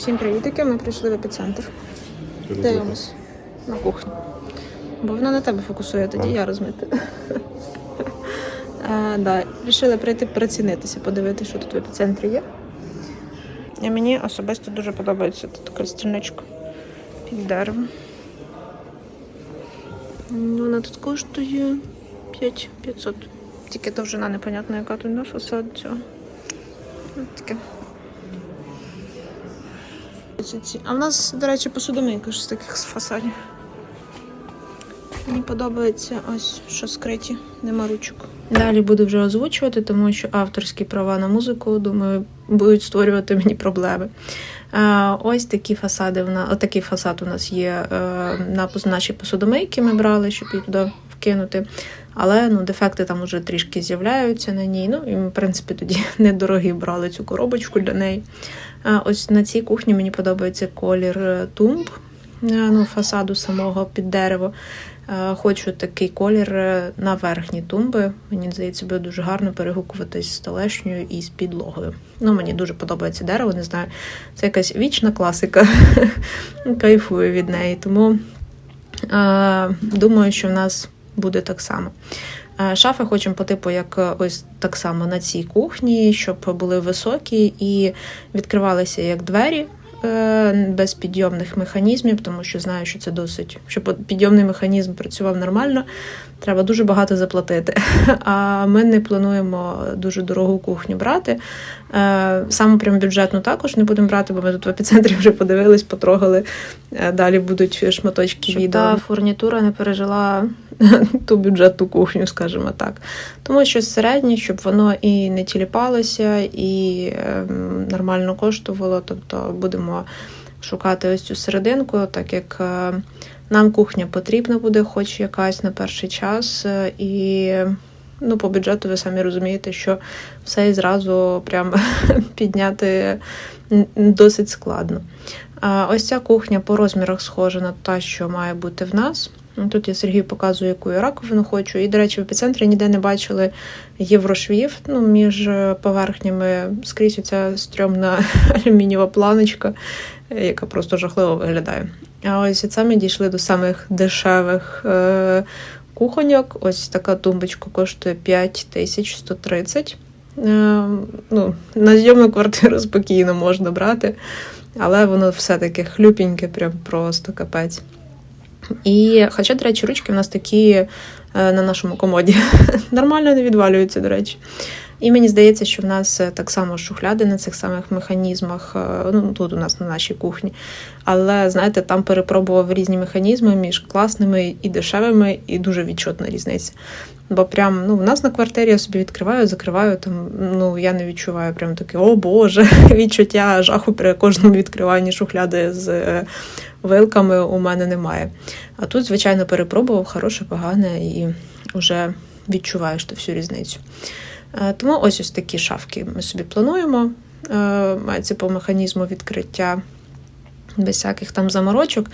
Всім привітики, ми прийшли в епіцентр. Дивимось на кухню. Бо вона на тебе фокусує, тоді я розмити. Е, да, Рішили прийти прицінитися, подивитися, що тут в епіцентрі є. І мені особисто дуже подобається тут така стільничка під деревом. Вона тут коштує 5500. Тільки довжина непонятна, яка тут на фасад цього. Ось таке. А в нас, до речі, посудомийка ж з таких фасадів. Мені подобається ось, що скриті, нема ручок. Далі буду вже озвучувати, тому що авторські права на музику, думаю, будуть створювати мені проблеми. Ось такі фасади. в на- Отакий фасад у нас є е, на нашій посудомийки. Ми брали, щоб її туди вкинути. Але ну, дефекти там вже трішки з'являються на ній. Ну, і в принципі, тоді недорогі брали цю коробочку для неї. Ось на цій кухні мені подобається колір е, тумб, е, ну, фасаду самого під дерево. Е, Хочу такий колір на верхні тумби. Мені здається, буде дуже гарно перегукуватись з столешньою і з підлогою. Ну, мені дуже подобається дерево, не знаю. Це якась вічна класика. Кайфую від неї. Тому думаю, що в нас буде так само. Е, Шафи хочемо по типу, як е, ось так само на цій кухні, щоб були високі і відкривалися як двері без підйомних механізмів, тому що знаю, що це досить, щоб підйомний механізм працював нормально, треба дуже багато заплатити. А ми не плануємо дуже дорогу кухню брати. Е, Саме прям бюджетну також не будемо брати, бо ми тут в епіцентрі вже подивились, потрогали. Е, Далі будуть шматочки Щоб відео. та фурнітура не пережила ту бюджетну кухню, скажімо так. Тому що середнє, щоб воно і не тіліпалося, і ем, нормально коштувало. Тобто будемо шукати ось цю серединку, так як е, нам кухня потрібна буде, хоч якась на перший час. е, І ну, по бюджету ви самі розумієте, що все і зразу прям підняти досить складно. Ось ця кухня по розмірах схожа на та, що має бути в нас. Ну, Тут я Сергію показую, яку я раковину хочу. І, до речі, в епіцентрі ніде не бачили єврошвів ну, між е, поверхнями. Скрізь оця стрьомна алюмінієва планочка, е, яка просто жахливо виглядає. А ось це ми дійшли до самих дешевих е- кухоньок. Ось така тумбочка коштує 5130. Е- ну, на зйомну квартиру спокійно можна брати, але воно все-таки хлюпіньке, прям просто капець. І, хоча, до речі, ручки в нас такі е, на нашому комоді нормально не відвалюються, до речі. І мені здається, що в нас е, так само шухляди на цих самих механізмах, е, ну тут у нас на нашій кухні. Але знаєте, там перепробував різні механізми між класними і дешевими, і дуже відчутна різниця. Бо прям ну, в нас на квартирі я собі відкриваю, закриваю, там ну я не відчуваю прям таке, о Боже, відчуття жаху при кожному відкриванні шухляди з е, вилками у мене немає. А тут, звичайно, перепробував хороше, погане і вже відчуваєш ту всю різницю. Е, Тому ось ось такі шафки ми собі плануємо. Е, Мається по механізму відкриття без всяких там заморочок.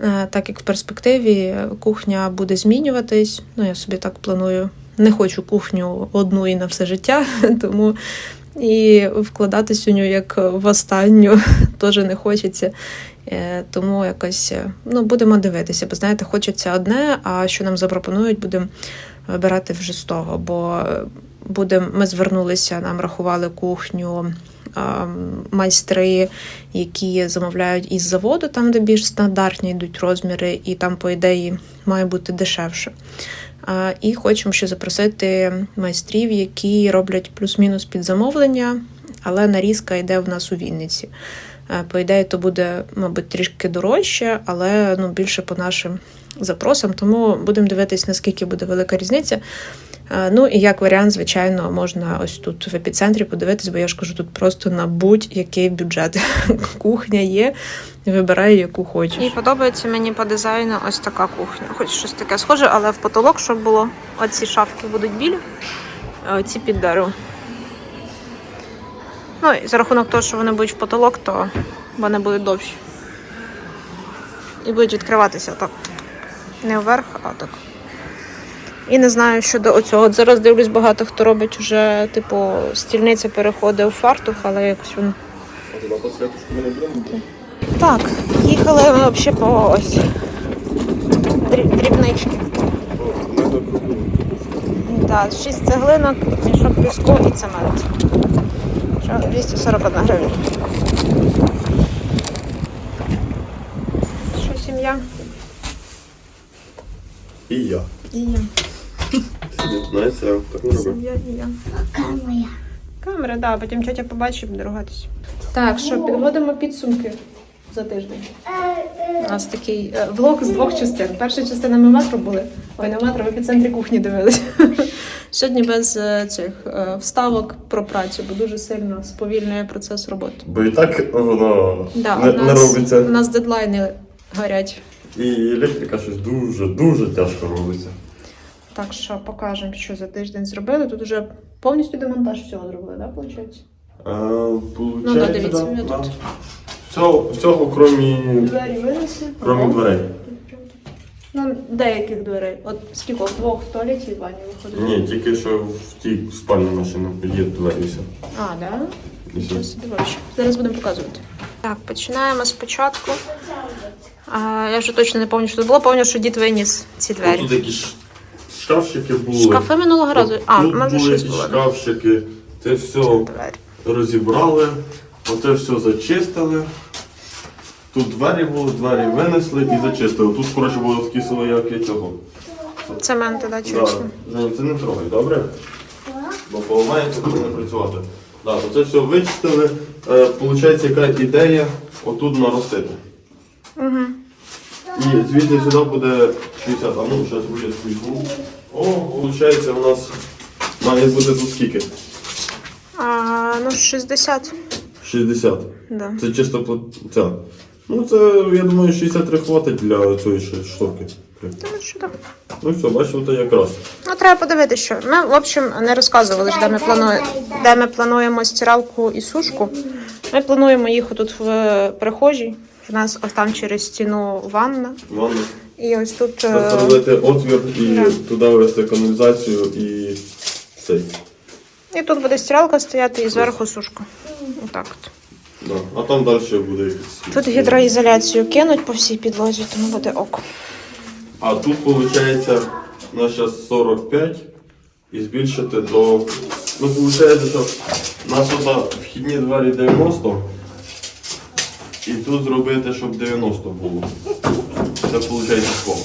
Е, Так як в перспективі кухня буде змінюватись, ну я собі так планую. Не хочу кухню одну і на все життя, тому і вкладатись у нього як в останню теж не хочеться. Тому якось ну, будемо дивитися, бо знаєте, хочеться одне, а що нам запропонують, будемо вибирати вже з того. Бо е, ми звернулися, нам рахували кухню майстри, які замовляють із заводу, там, де більш стандартні йдуть розміри, і там, по ідеї, має бути дешевше. І хочемо ще запросити майстрів, які роблять плюс-мінус під замовлення, але нарізка йде в нас у Вінниці. По ідеї, то буде, мабуть, трішки дорожче, але ну, більше по нашим запросам. Тому будемо дивитись, наскільки буде велика різниця. Ну і як варіант, звичайно, можна ось тут в епіцентрі подивитись, бо я ж кажу, тут просто на будь-який бюджет. Кухня є, вибирай, яку хочеш. І подобається мені по дизайну ось така кухня. Хоч щось таке схоже, але в потолок, щоб було. Оці шафки будуть білі, а оці під дерево. Ну, і за рахунок того, що вони будуть в потолок, то вони будуть довші. І будуть відкриватися так. Не вверх, а так. І не знаю щодо оцього. От зараз дивлюсь, багато хто робить уже, типу, стільниця переходить у фартух, але якось він Так, їхали ми взагалі по ось дрібнички. Так, 6 цеглинок, мішок піску і цемент. 241 гривня. Що сім'я? І я. І я. Знаєш, я так не роблю. Сім'я і я. Камера. Камера, так, потім тетя побачить буде ругатись. Так, що, підводимо підсумки за тиждень. У нас такий е, влог з двох частин. Перша частина ми метро були. Ой, не в метро, в епіцентрі кухні дивилися. Сьогодні без е, цих е, вставок про працю, бо дуже сильно сповільнює процес роботи. Бо і так воно Да, не, у, нас, не робиться. у нас дедлайни горять. І електрика щось дуже, дуже тяжко робиться. Так що покажемо, що за тиждень зробили. Тут вже повністю демонтаж всього зробили, так, виходить? А, Ну, да, дивіться, да, да. тут. Всього, всього крім, Двері винесли. крім дверей. Ну, деяких дверей. От скільки? Двох в туалеті і ванні виходить. Ні, тільки що в тій спальні машині є двері і все. А, да? І все. Зараз будемо показувати. Так, починаємо спочатку. А, я вже точно не пам'ятаю, що тут було. Пам'ятаю, що дід виніс ці двері. Тут якісь шкафчики були. Шкафи минулого разу. А, Тут може були щось було. шкафчики. Це все Двері. розібрали, оце все зачистили. Тут двері були, двері винесли і зачистили. Тут, коротше, були такі слояки цього. Цементи, да, Да. чесно. Жень, це не трогай, добре? Бо поламається, буде не працювати. Да, оце все вичистили. Е, Получається, яка ідея отут наростити. Угу. І звідси сюди буде 60, а ну, зараз буде візьму. О, виходить, у нас має бути тут скільки? А, ну, 60. 60. Да. Це чисто пла- ця. Ну це, я думаю, 63 хватить для цієї ще штуки. Тому що так. Ну все, бачите, то якраз. Ну, треба подивитися, що. Ми, в общем, не розказували, ж, де ми, планує, де ми плануємо стиралку і сушку. Ми плануємо їх тут в прихожій. В нас ось там через стіну ванна. Ванна. І ось тут. е, Заставити отвір і да. туди ввести каналізацію і цей. І тут буде стиралка стояти і зверху сушка. Отак от. Да. А там далі буде якийсь. Тут гідроізоляцію кинуть по всій підлозі, тому буде ок. А тут виходить на зараз 45 і збільшити до. Ну, виходить, що у нас тут вхідні двері 90. І тут зробити, щоб 90 було. Це виходить скол.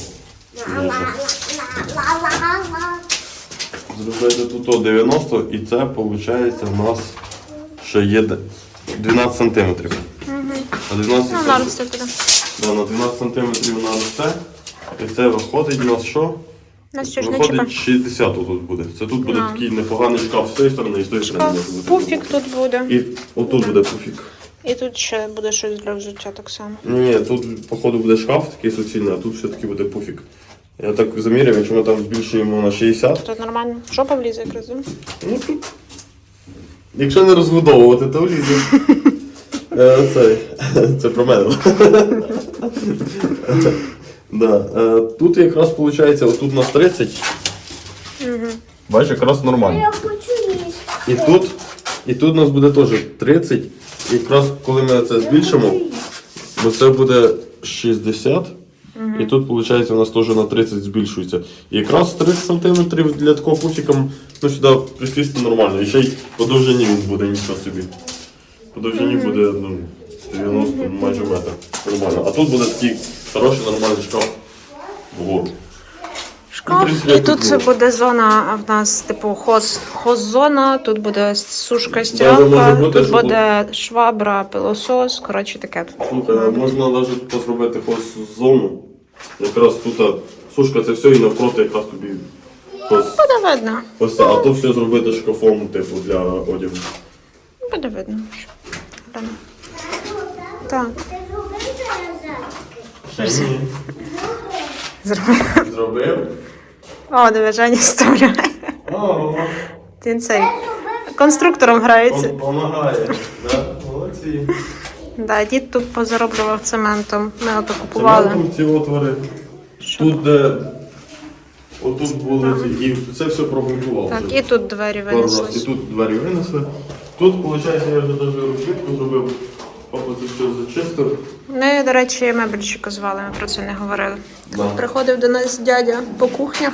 Зробити тут 90 і це виходить у нас ще є 12 сантиметрів. А 12 Ну, сантиметрів. Да, на 12 сантиметрів вона росте. І це виходить у нас що? Виходить 60 тут буде. Це тут буде такий непоганий шкаф з цієї сторони і з тої сторони. Пуфік тут буде. І отут буде пуфік. І тут ще буде щось для взуття так само. Ні, тут походу буде шкаф такий суцільний, а тут все-таки буде пуфік. Я так заміряв, якщо ми там збільшуємо на 60, Тут нормально. Жопа влізе якраз. да? ну тут. Якщо не розбудовувати, то влізе. Е, Це, це про мене. Да. е, Тут якраз виходить, отут у нас 30. Бачиш, якраз нормально. Я хочу їсти. І тут, і тут у нас буде теж 30. Якраз коли ми це збільшимо, бо це буде 60. І тут, виходить, у нас теж на 30 збільшується. І якраз 30 см для такого пуфіка, ну сюди прислізти нормально. І ще й по довжині він буде нічого собі. По довжині буде ну, 90 майже метр. Нормально. А тут буде такий хороший нормальний шкаф вгору. Шкаф. І тут було. буде зона в нас, типу, хоз, хоззона, тут буде сушка, стиралка, тут буде швабра, пилосос. Коротше, таке тут. Слухай, а можна навіть тут зробити хоз зону. Якраз тут сушка це все і навпроти якраз тобі хоз. Буде видно. Ось а то все зробити шкафом, типу, для одягу. Буде видно. Глянь. Так? Ще ні. зробив. Зробив? О, диви, Женя вставляє. О, Він цей конструктором грається. допомагає. Да? Молодці. Да, дід тут позароблював цементом. Ми ото купували. Цементом ці отвори. Тут де отут були ці, і це все прогрунтувало. Так, і тут двері раз. І винесли. тут двері винесли. Тут, виходить, я вже навіть розмітку зробив. Папа це все зачистив. Ми, до речі, мебельщика звали, ми про це не говорили. Да. Приходив до нас дядя по кухнях.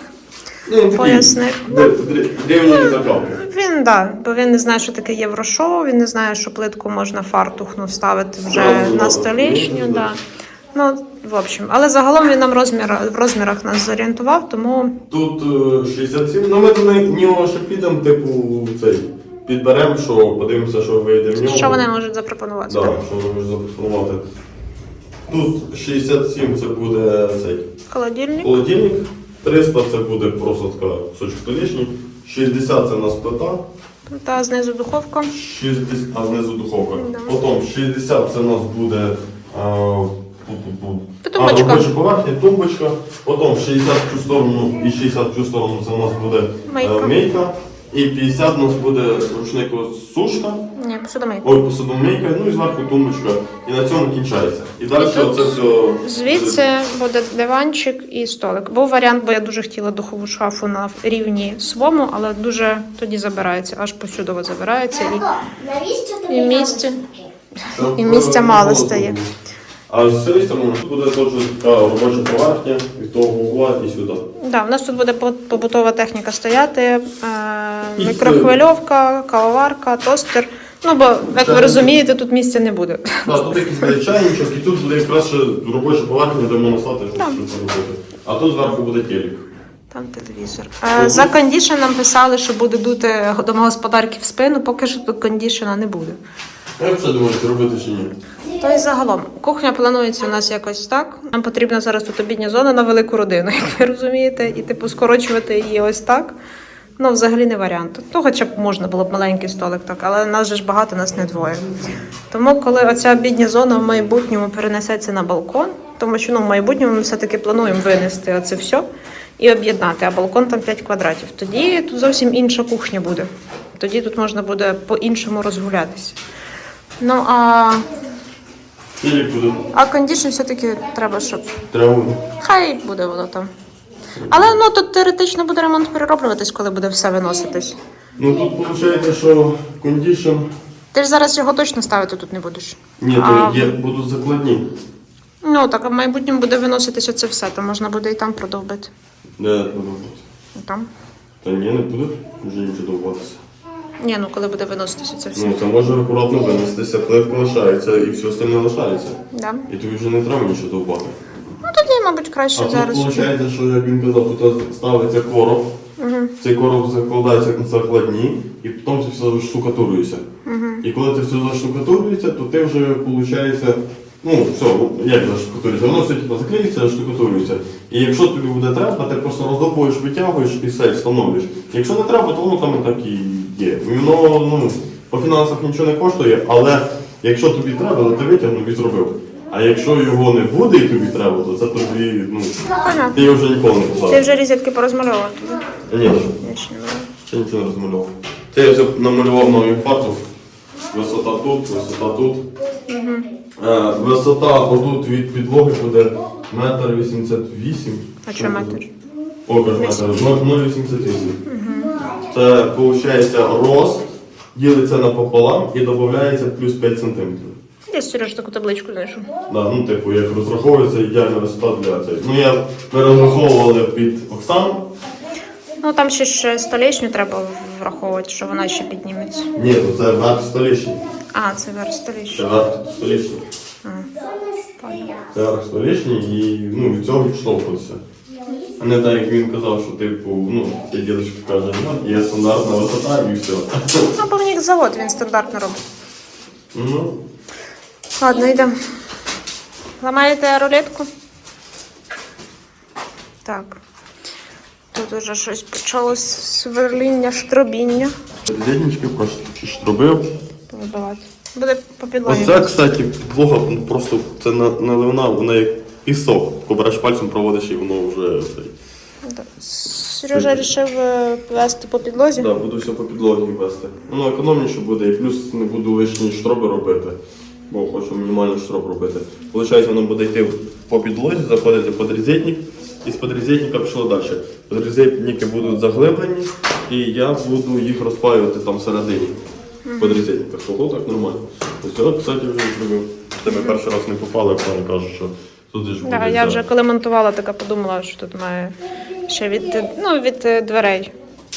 Ну, Пояснив. древ- древ- Він да, бо він не знає, що таке єврошоу, він не знає, що плитку можна фартухну ставити вже на столішню. ну, Да. Ну, в общем, але загалом він нам розмір, в розмірах нас зорієнтував, тому Тут е, 67. Ну ми до нього ще підемо, типу, цей. Підберемо, що подивимося, що вийде в нього. що вони можуть запропонувати. Да, так. що вони можуть запропонувати. Тут 67 це буде цей Холодильник. холодильник, 300 це буде просто така кусочок столішній, 60 це у нас плита, Та знизу духовка. 60, а знизу духовка. Да. Потім 60 це у нас буде а, пу-пу-пу. Тумбочка. А, робоча поверхня, тумбочка. Потім 60 в цю сторону і 60 в цю сторону це у нас буде Мийка. е, мийка. І 50 у нас буде ручник сушка. Ні, посудомийка. Ой, посудомийка, ну і зверху тумбочка. І на цьому кінчається. І далі оце все. Звідси буде диванчик і столик. Був варіант, бо я дуже хотіла духову шафу на рівні свому, але дуже тоді забирається, аж посюдово забирається. І навіщо тобі і місце. І місця мало стає. А з цієї сторони буде теж така робоча поверхня, від того угла і сюди. Да, у нас тут буде побутова техніка стояти, е, мікрохвильовка, кавоварка, тостер. Ну, бо, як ви розумієте, тут місця не буде. Да, тут якийсь буде чайничок, і тут буде якраз ще робоча поверхня, де можна стати, щоб Так. А тут зверху буде телек. Там телевізор. Е, за кондішн нам писали, що буде дути домогосподарки в спину, поки що тут кондішена не буде. Я все думаю, чи робити чи ні. То й загалом, кухня планується у нас якось так. Нам потрібна зараз тут обідня зона на велику родину, як ви розумієте, і типу скорочувати її ось так. Ну, взагалі не варіант. То хоча б можна було б маленький столик, так, але нас же ж багато, нас не двоє. Тому, коли оця обідня зона в майбутньому перенесеться на балкон, тому що ну, в майбутньому ми все-таки плануємо винести оце все і об'єднати, а балкон там 5 квадратів. Тоді тут зовсім інша кухня буде. Тоді тут можна буде по-іншому розгулятися. Ну а Телек буде. а кондішн все-таки треба, щоб. Треба. Хай буде воно там. Але ну тут теоретично буде ремонт перероблюватись, коли буде все виноситись. Ну тут виходить, що кондішн. Ти ж зараз його точно ставити тут не будеш. Ні, А, то є, будуть закладні. Ну так, а в майбутньому буде виноситись оце все, то можна буде і там продовбити. Де будуть? І там. Та ні, не будуть вже нічого довбатися. Ні, ну коли буде виноситись оце все. Ну це може акуратно винестися, плитка лишається і все остальне лишається. Да. І тобі вже не треба нічого довбати. Ну тоді, мабуть, краще А тут зараз. виходить, що як він казав, тут ставиться короб, Угу. цей короб закладається на закладні, і потім це все заштукатурується. І коли це все заштукатурується, то ти вже виходить, ну все, як заштукатурується, воно все типу, заклеїться, заштукатурується. І якщо тобі буде треба, ти просто роздобуєш, витягуєш і все, і встановлюєш. Якщо не треба, то воно там і так і є. І Воно ну, по фінансах нічого не коштує, але якщо тобі треба, то ти витягнув і зробив. А якщо його не буде і тобі треба, то це тобі, ну, Понятно. ти його вже ніколи не Ти поставиш. вже різетки порозмальовував туди. Ні, Я ще не знаю. ще нічого не розмалював. Це я вже намалював новий фартух. Висота тут, висота тут. Е, висота отут від підлоги буде метр вісімдесят вісім. А що метр? О, кажу, метр, 0,88. Це виходить рост, ділиться напополам і додається плюс 5 сантиметрів. Я Сереж таку табличку знайшов. Да, ну, типу, як розраховується ідеальна висота для цієї. Ну, я, ми розраховували під Оксану. Ну там ще ж столішню треба враховувати, що вона ще підніметься. Ні, то це верх столічний. А, це верх Це столішню. верх столічний. А. Це верх столічний і ну, від цього відштовхувався. А не так, як він казав, що типу, ну, ця дідочка каже, ну, є стандартна висота і все. Ну, бо в них завод, він стандартно робить. Ну, Ладно, йдемо. Ламаєте рулетку? Так. Тут уже щось почалось сверління, штробіння. Зіднички просто штробив. Буде по підлогі. Оце, кстати, підлога ну, просто це на- наливна, вона як пісок. Кобраш пальцем проводиш і воно вже цей. Да. Сережа вирішив е, вести по підлозі. Да, буду все по підлогі вести. Воно економніше буде, і плюс не буду лишні штроби робити, бо хочу мінімально штроб робити. Получається, воно буде йти по підлозі, заходити розетник, і з подрізетника пішло далі. Подрізетники будуть заглиблені, і я буду їх розпаювати там всередині. по дрізі. Так що так нормально. Ось цього, кстати, вже зробив. Де ми перший раз не попали, пан каже, що тут ж буде. Да, я вже коли монтувала, така подумала, що тут має ще від, ну, від е, дверей.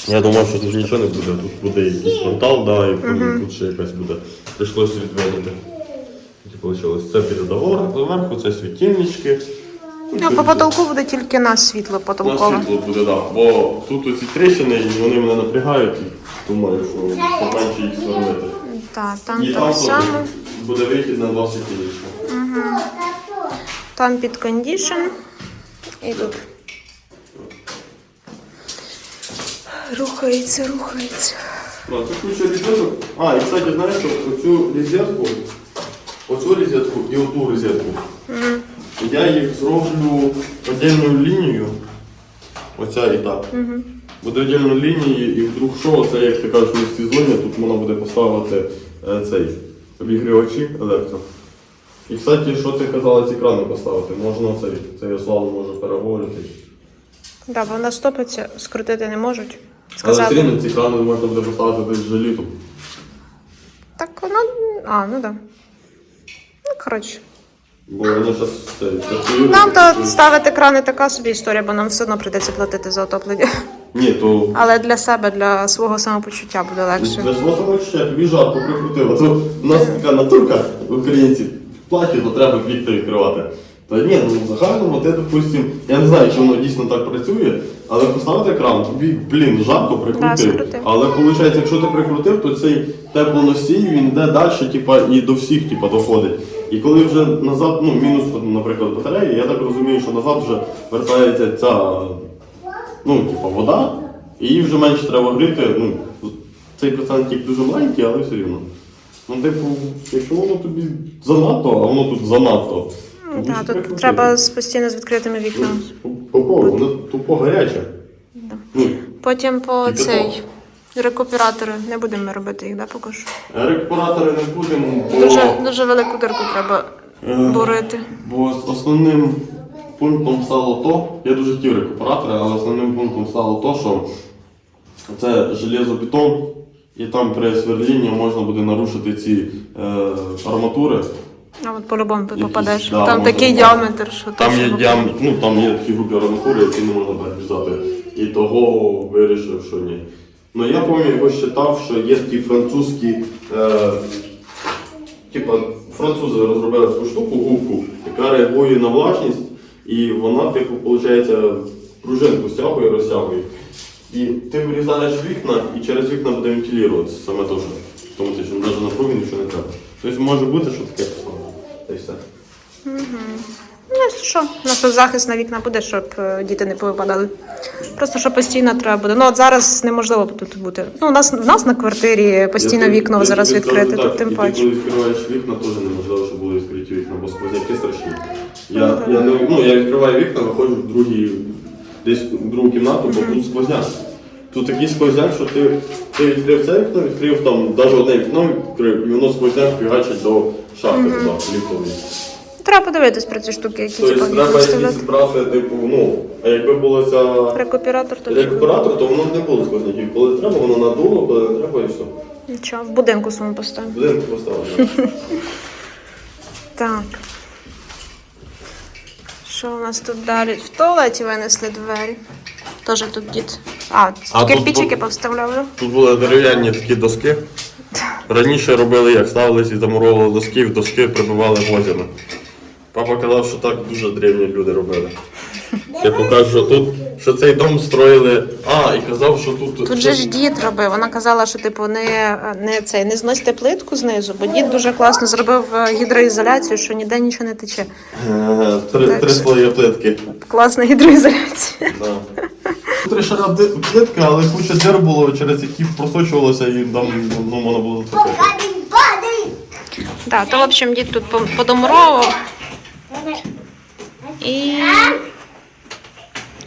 Я думав, що тут нічого не буде. Тут буде якийсь портал, да, і потім тут ще якась буде. Прийшлося вийшло. Це піде до доверху, це світильнички. Ну, по потолку буде тільки на світло На потолкове. світло буде, так. Да. Бо тут оці тріщини, і вони мене напрягають, і думаю, що поменше їх сверлити. Так, там І там так теж само. буде вихід на два світильнички. Там під кондішн. І тут. Рухається, рухається. Ну, це куча розеток. А, і кстати, знаєш, що оцю розетку, оцю розетку і оту розетку. Я їх зроблю отдельною лінією. Оця і так. Буде отдельно лінії, і вдруг що, це як ти кажеш, в цій зоні, тут можна буде поставити е, цей обігрівачі електро. І, кстати, що ти казала, ці крани поставити? Можна цей, цей ослал може переговорити. Да, бо вона стопиться, скрутити не можуть. Але все Сказали. рівно ці крани можна буде поставити десь жалітом. Так вона. А, ну да. Ну, коротше. Бо вони зараз це, Нам то ставити крани така собі історія, бо нам все одно прийдеться платити за отоплення. Ні, то Але для себе, для свого самопочуття буде легше. для свого самочуття тобі жарко прикрутив. То у нас така натурка українці платять, то треба вікна відкривати. Та ні, ну в загальному ти, допустим, я не знаю, чи воно дійсно так працює, але поставити екран, тобі, блін, жарко прикрутив. скрутив. але виходить, якщо ти прикрутив, то цей теплоносій він йде далі, типа, і до всіх типа, доходить. І коли вже назад, ну, мінус, наприклад, батареї, я так розумію, що назад вже вертається ця ну, типа, вода, і її вже менше треба гріти. Ну, цей процентик дуже маленький, але все рівно. Ну, типу, якщо воно тобі занадто, а воно тут занадто. то Так, лучше тут прикрутити. треба з- постійно з відкритими вікнами. Ну, Попробуй, воно тупо гаряче. Ну, Потім по Тільки цей рекуператори. Не будемо ми робити їх, да, поки що. рекуператори не будемо, бо, Дуже, дуже велику дирку треба Е. бурити. бо з основним пунктом стало то, я дуже хотів рекуператори, але основним пунктом стало то, що це железобетон, і там при сверлінні можна буде нарушити ці е, арматури. А от по-любому ти Якісь, попадеш. да, там може такий бути. діаметр, що Там є діам... ну, там є такі групи арматури, які не можна перерізати. І того вирішив, що ні. Ну я пам'ятаю, його читав, що є такі французькі, е, типа французи розробили таку штуку, губку, яка реагує на влажність, і вона, типу, виходить, пружинку стягує, розтягує. І ти вирізаєш вікна, і через вікна буде вентилюватися саме теж. Тому що навіть на пругі нічого не треба. Тобто може бути, що таке саме. Та й все. Ну, якщо що, у нас тут захист на вікна буде, щоб е, діти не повипадали. Просто що постійно треба буде. Ну от зараз неможливо тут бути. Ну, у нас в нас на квартирі постійно Я тобі- вікно я зараз тобі скажу відкрите, так, тут тим ти, паче. коли відкриваєш вікна, теж неможливо, щоб були відкриті вікна, бо сквозняки страшні. Я, я, не, ну, я відкриваю вікна, виходжу в другий, десь в другу кімнату, бо тут сквозняк. Тут такий сквозняк, що ти, ти відкрив це вікно, відкрив там, навіть одне вікно відкрив, і воно сквозняк фігачить до шахти туди, ліфтової. Треба подивитись про ці штуки, які Тобто типу, треба якісь вставляти. брати, типу, ну, а якби було ця Рекуператор то рекуператор, то воно б не було сквозняків. Коли треба, воно надуло, коли не треба і все. Нічого, в будинку своєму поставимо. Будинку поставили. Так. Що у нас тут далі? В туалеті винесли двері. Теж тут дід. А, А тут кирпичики бу- повставляли. Тут були дерев'яні такі доски. Раніше робили як, ставились і замуровували доски, в доски прибивали гвоздями. Папа казав, що так дуже древні люди робили. Я покажу, що тут, що цей дом строїли. А, і казав, що тут. Тут же ж дід робив. Вона казала, що типу не, не цей не зносьте плитку знизу, бо дід дуже класно зробив е, гідроізоляцію, що ніде нічого не тече. Е, Три, Так три що- слої плитки. Класна гідроізоляція. Да. Три шара плитки, але куча дир було, через які просочувалося і там ну, можна було затопити. Падай, падай. Так, то в общем дід тут по- подомуровував. І.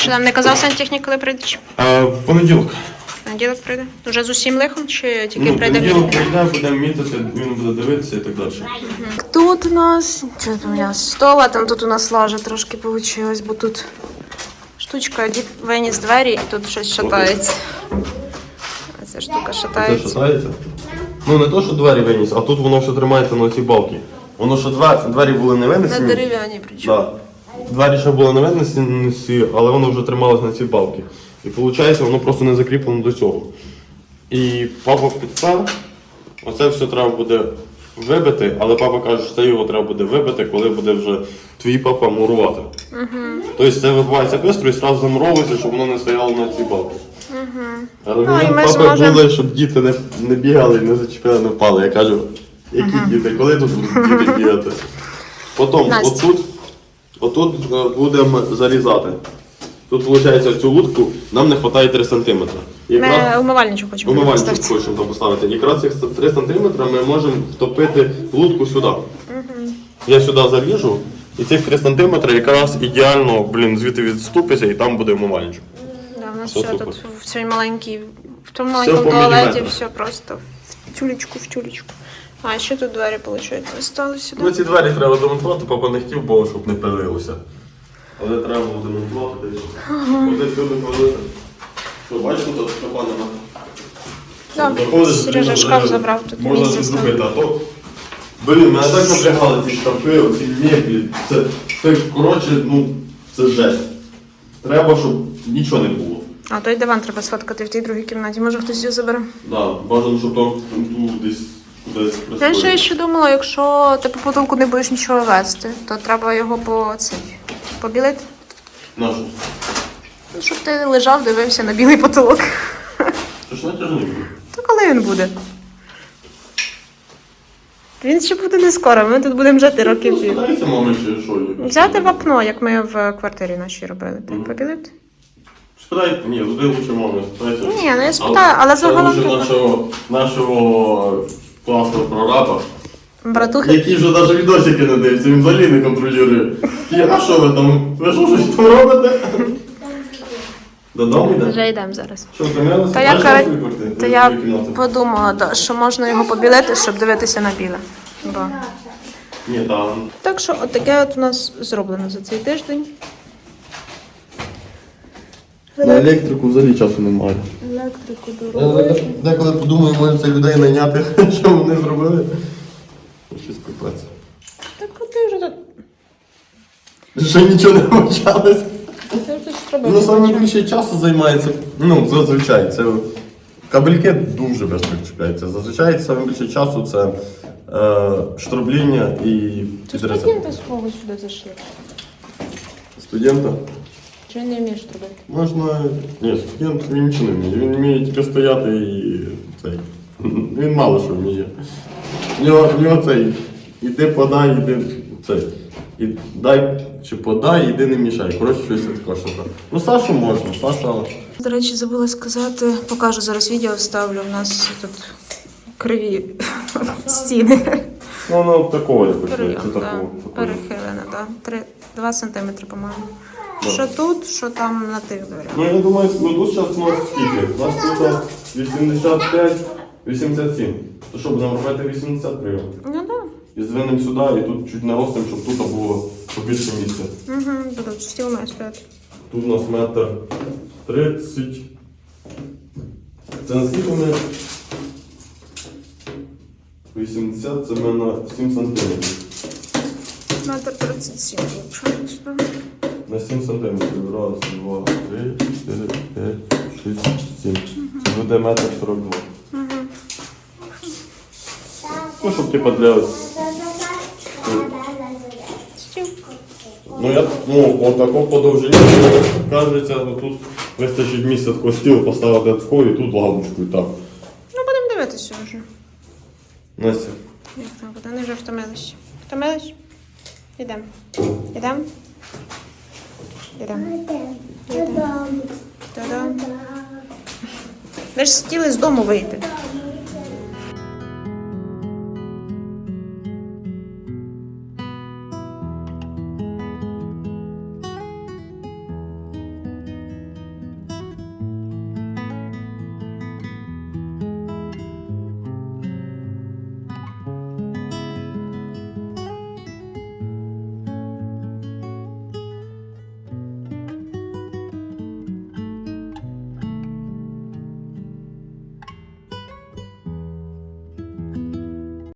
Що нам не казав сантехнік, коли прийде? Чи А, в понеділок. понеділок прийде? Вже з усім лихом, чи тільки Ну, прийде? понеділок прийде, будемо мітити, він буде дивитися і так далі. Тут у нас. Що там у нас? Стола, там тут у нас лажа трошки вийшло, бо тут штучка, дід виніс двері і тут щось шатається. А Ця штука Це шатається. шатається? Ну не то, що двері виніс, а тут воно все тримається на цій балки. Воно що двері, двері були не На винесені. дерев'яні причому. Да. Двері ще були не винесені, але воно вже трималось на цій балки. І виходить, воно просто не закріплено до цього. І папа підстав, оце все треба буде вибити, але папа каже, що це його треба буде вибити, коли буде вже твій папа мурувати. Тобто це вибивається швидко і одразу замуровується, щоб воно не стояло на цій балці. Але Ну, і мені ми папи зможемо- були, щоб діти не, не бігали, не зачепили, не впали. Я кажу, які діти, коли тут будуть діти бігати? Потім отут, отут е, будемо зарізати. Тут, виходить, цю лутку нам не вистачає 3 см. Ми умивальничок хочемо Умивальничок поставити. хочемо там поставити. Якраз цих 3 см ми можемо втопити лутку сюди. Я сюди заріжу, і цих 3 см якраз ідеально, блін, звідти відступиться і там буде умивальничок. Да, у нас Все все тут в цій маленькій, в тому маленькому туалеті, все просто в тюлечку, в тюлечку. А ще тут двері, виходить, залишилися. Ну ці двері треба демонтувати, папа не хотів, бо щоб не пилилося. Але треба було демонтувати десь. Куди сюди пилити. Що, бачиш, тут шкафа нема. Заходиш, Сережа шкаф забрав, тут Можна місце зробити, а то. Блін, мене так напрягали ці шкафи, ці меблі. Це, це коротше, ну, це жесть. Треба, щоб нічого не було. А той диван треба сфоткати в тій другій кімнаті. Може хтось його забере. Да, бажано, щоб там тут десь кудись Я ще, ще думала, якщо ти по потолку не будеш нічого вести, то треба його по цей, побілити. Нашу. Ну, Щоб ти лежав, дивився на білий потолок. Це ж натяжний. То коли він буде? Він ще буде не скоро, ми тут будемо жити років пів. Знаєте, мами, чи що? є? Взяти вапно, як ми в квартирі нашій робили. Так, побілити? Спитай, ні, туди лучше мами. Спитайте. Ні, ну я спитаю, але це загалом нашого, нашого класного прораба, Братухи. який вже навіть відосики не дивиться, він взагалі не контролює. І, а що ви там? Ви що щось там робите? Додому йде? Вже йдемо зараз. Що, втомилися? Та я, кара- та я подумала, да, що можна його побілити, щоб дивитися на біле. Бо... Ні, там. Так що от таке от у нас зроблено за цей тиждень. На електрику взагалі часу немає. Електрику Я деколи подумаю, може це людей найняти, що вони зробили. Щось купець. Так от ти вже тут. Ще нічого не почалось. Ти вже Ну, саме більше часу займається, ну, зазвичай, це кабельки дуже швидко чіпляються. Зазвичай саме більше часу це е, штробління і Ти підрізання. студенти свого сюди зайшли. Студента Чи не вмієш робити? можна. Ні, студент він нічого не вміє. Він вміє тільки стояти і цей. Він мало що вміє. У нього, у нього цей. Іди подай, іди цей. І дай чи подай, іди не мішай. Коротше, щось таке що так. Ну, Сашу можна, Саша. До речі, забула сказати, покажу зараз відео, вставлю. У нас тут криві стіни. Ну, воно такого якось. Перехилена, да. Три, два сантиметри, по-моєму. Що тут, що там на тих дверях. Ну, я думаю, ну тут зараз у нас скільки? У нас тут 85, 87. То що, будемо робити 80 прийом? Ну так. І звинемо сюди, і тут чуть наростимо, щоб тут було побільше місця. Угу, будуть стіл має стояти. Тут у нас метр 30. Це наскільки ми? 80, це ми на 7 сантиметрів. Метр 37, виходить. да. На 7 сантиметрів. Раз, два, три, чотири, п'ять, шість, сім. Це буде метр 42. Ну, щоб типа для. Ну я ну, от такого по довжині, кажеться, ну, тут вистачить місця такого стіл поставити такого і тут лавочку і так. Ну, будемо дивитися вже. Настя. Як там буде? Вони вже втомились. Втомились? Ідемо. Ідемо? Ідемо. Та-дам. Ви ж хотіли з дому вийти.